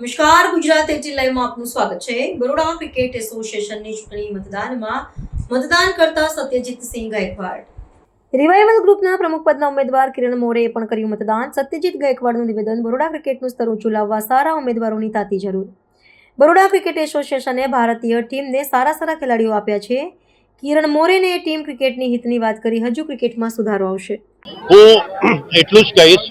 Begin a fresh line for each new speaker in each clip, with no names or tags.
નમસ્કાર ગુજરાત એટી લાઈવમાં આપનું સ્વાગત છે. બરોડા ક્રિકેટ એસોસિએશનની ચૂંટણી મતદાનમાં મતદાન કરતા સત્યજીતસિંહ ગાયકવાડ. રિવાઇવલ ગ્રુપના પ્રમુખ પદના ઉમેદવાર કિરણ મોરેએ પણ કર્યું મતદાન. સત્યજીત ગાયકવાડનું નિવેદન બરોડા ક્રિકેટનું સ્તર ઊંચું લાવવા સારા ઉમેદવારોની તાતી જરૂર. બરોડા ક્રિકેટ એસોસિએશને ભારતીય ટીમને સારા સારા ખેલાડીઓ આપ્યા છે. કિરણ મોરેને ટીમ ક્રિકેટની હિતની વાત કરી હજુ ક્રિકેટમાં સુધારો આવશે.
હું એટલું જ કહીશ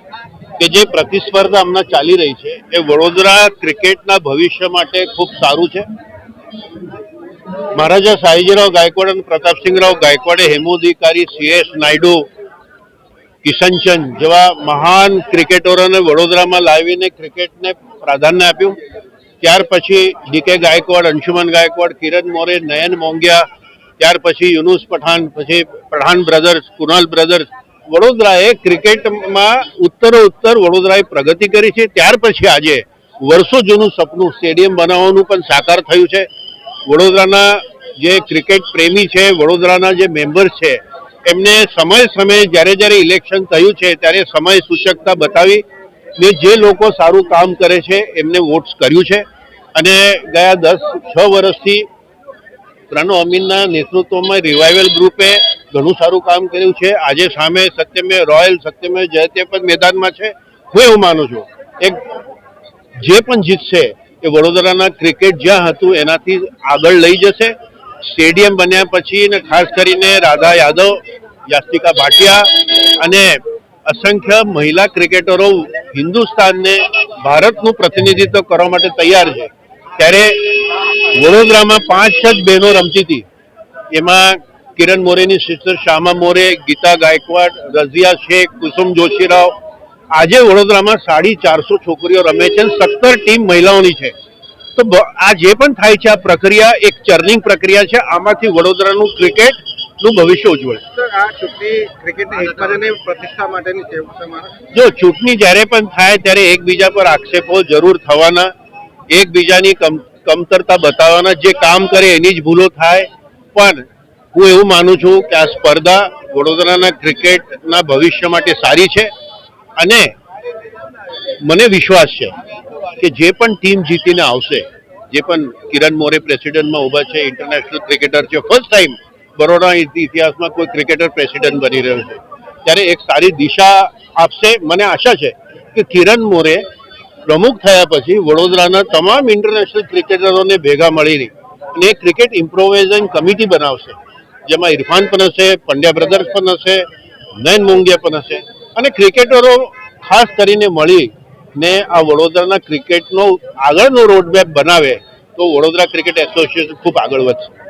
કે જે પ્રતિસ્પર્ધા હમણાં ચાલી રહી છે, એ વડોદરા ક્રિકેટના ભવિષ્ય માટે ખૂબ સારું છે? મહારાજા સાહીજીરાવ ગાયકવાડ અને પ્રતાપસિંહરાવ ગાયકવાડે હેમુ અધિકારી સીએસ નાયડુ કિશનચંદ જેવા મહાન ક્રિકેટરોને વડોદરામાં લાવીને ક્રિકેટને પ્રાધાન્ય આપ્યું. ત્યાર પછી ડીકે ગાયકવાડ, અંશુમન ગાયકવાડ, કિરણ મોરે, નયન મોંગિયા ત્યાર પછી યુનુસ પઠાણ, પછી પઠાણ બ્રધર્સ કુનાલ બ્રધર્સ વડોદરાએ ક્રિકેટમાં ઉત્તરો ઉત્તર વડોદરાએ પ્રગતિ કરી છે. ત્યાર પછી આજે વર્ષો જૂનું સપનું સ્ટેડિયમ બનાવવાનું પણ સાકાર થયું છે. વડોદરાના જે ક્રિકેટ પ્રેમી છે, વડોદરાના જે મેમ્બર્સ છે, એમને સમય સમયે જ્યારે જ્યારે ઇલેક્શન થયું છે ત્યારે સમય સૂચકતા બતાવી ને જે લોકો સારું કામ કરે છે એમને વોટ્સ કર્યું છે. અને ગયા દસ છ વર્ષથી પ્રાનો અમીનના નેતૃત્વમાં રિવાઇવલ ગ્રુપે ઘણું સારું કામ કર્યું છે. આજે સામે સત્યમે, રોયલ સત્યમે જયતે પણ મેદાનમાં છે, હું એવું માનું છું. એક જે પણ જીતશે, એ વડોદરાના ક્રિકેટ જ્યાં હતું, એનાથી આગળ લઈ જશે. સ્ટેડિયમ બન્યા પછી ને ખાસ કરીને રાધા યાદવ, યાસ્તિકા ભાટિયા અને અસંખ્ય મહિલા ક્રિકેટરો હિન્દુસ્તાનને ભારતનું પ્રતિનિધિત્વ કરવા માટે તૈયાર છે. ત્યારે વડોદરામાં પાંચ જ બહેનો રમતી હતી. એમાં કિરણ મોરેની સિસ્ટર શ્યામા મોરે ગીતા ગાયકવાડ રઝિયા શેખ કુસુમ જોશીરાવ. આજે વડોદરામાં સાડી ચારસો છોકરીઓ રમે છે સત્તર ટીમ મહિલાઓની છે. તો આ જે પણ થાય છે આ પ્રક્રિયા એક ચર્નિંગ પ્રક્રિયા છે. આમાંથી વડોદરાનું ક્રિકેટનું ભવિષ્ય ઉજ્જવળ. જો ચૂંટણી જ્યારે પણ થાય ત્યારે એકબીજા પર આક્ષેપો જરૂર થવાના એકબીજાની કમ કમતરતા બતાવવાના જે કામ કરે એની જ ભૂલો થાય. પણ હું એવું માનું છું કે આ સ્પર્ધા વડોદરાના ક્રિકેટના ભવિષ્ય માટે સારી છે અને મને વિશ્વાસ છે કે જે પણ ટીમ જીતીને આવશે, જે પણ કિરણ મોરે પ્રેસિડેન્ટમાં ઊભા છે ઇન્ટરનેશનલ ક્રિકેટર છે ફર્સ્ટ ટાઈમ બરોડા ઇતિહાસમાં કોઈ ક્રિકેટર પ્રેસિડેન્ટ બની રહ્યો છે, ત્યારે એક સારી દિશા આપશે. મને આશા છે કે કિરણ મોરે પ્રમુખ થયા પછી વડોદરાના તમામ ઇન્ટરનેશનલ ક્રિકેટરોને ભેગા મળીને અને ક્રિકેટ ઇમ્પ્રોવાઇઝન કમિટી બનાવશે. જેમાં ઇરફાન પણ હશે, પંડ્યા બ્રધર્સ પણ હશે, નયન મોંગિયા પણ હશે. અને ક્રિકેટરો ખાસ કરીને મળી ને આ વડોદરાના ક્રિકેટનો આગળનો રોડમેપ બનાવે તો વડોદરા ક્રિકેટ એસોસિએશન ખૂબ આગળ વધશે.